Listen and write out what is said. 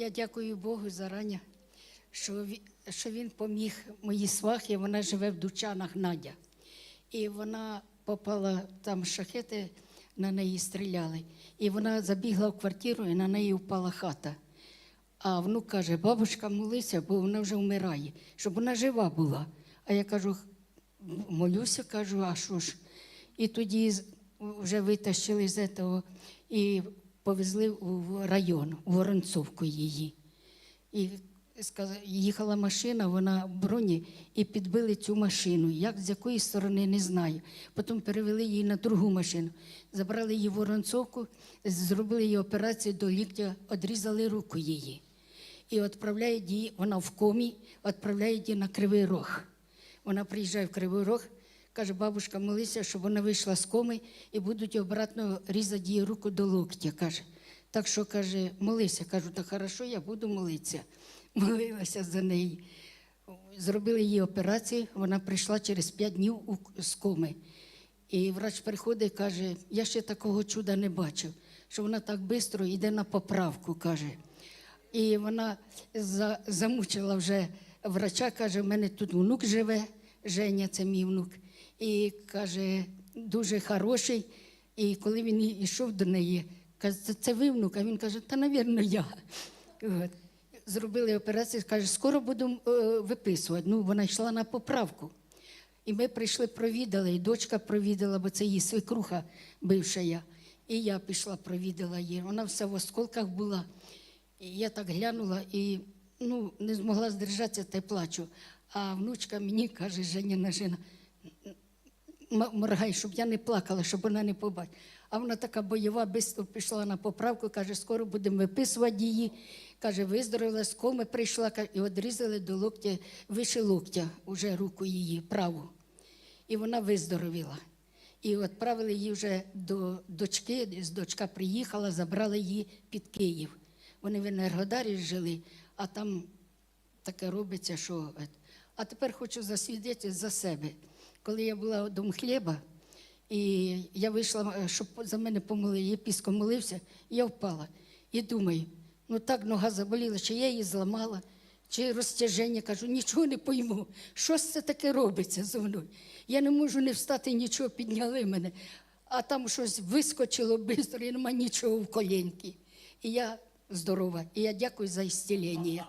Я дякую Богу зарані, що він, що він поміг моїй свахі, вона живе в Дучанах Надя. І вона попала, там шахети на неї стріляли. І вона забігла в квартиру, і на неї впала хата. А внук каже: бабушка, молися, бо вона вже вмирає, щоб вона жива була. А я кажу, молюся, кажу, а що ж? І тоді вже витащили з цього і повезли в район, в Воронцовку її. І їхала машина, вона в броні, і підбили цю машину. Як з якої сторони, не знаю. Потім перевели її на другу машину. Забрали її в Воронцовку, зробили їй операцію до ліктя, відрізали руку її. І відправляють її, вона в комі, відправляють її на Кривий Рог. Вона приїжджає в Кривий Рог, каже, бабушка, молися, щоб вона вийшла з коми і будуть обратно різати її руку до локтя. каже. Так що каже, молися. Кажу, так хорошо, я буду молитися. Молилася за неї. Зробили їй операцію, вона прийшла через 5 днів з коми. І врач приходить і каже, я ще такого чуда не бачив, що вона так швидко йде на поправку, каже. І вона за, замучила вже врача, каже, в мене тут внук живе, Женя, це мій внук. І каже, дуже хороший. І коли він йшов до неї, каже, це, ви внук? А він каже, та, навірно, я. От. Зробили операцію, каже, скоро буду е, виписувати. Ну, вона йшла на поправку. І ми прийшли, провідали, і дочка провідала, бо це її свекруха бивша я. І я пішла, провідала її. Вона вся в осколках була. І я так глянула і ну, не змогла здержатися та й плачу. А внучка мені каже, Женіна жена, «М- моргай, щоб я не плакала, щоб вона не побачила. А вона така бойова, швидко пішла на поправку, каже, скоро будемо виписувати її. Каже, виздоровила, з коми прийшла і відрізали до локтя, вище локтя, уже руку її праву. І вона виздоровіла. І відправили її вже до дочки, з дочка приїхала, забрали її під Київ. Вони в Енергодарі жили, а там таке робиться, що. А тепер хочу засвідчити за себе. Коли я була у Дом хліба, і я вийшла, е, щоб за мене помолили, єпіскоп молився, я впала. І думаю, ну так нога заболіла, чи я її зламала, чи розтяження. Кажу, нічого не пойму. Що це таке робиться зі мною? Я не можу не встати, нічого підняли мене. А там щось вискочило швидко, і нема нічого в колінці. І я здорова. І я дякую за ісцілення.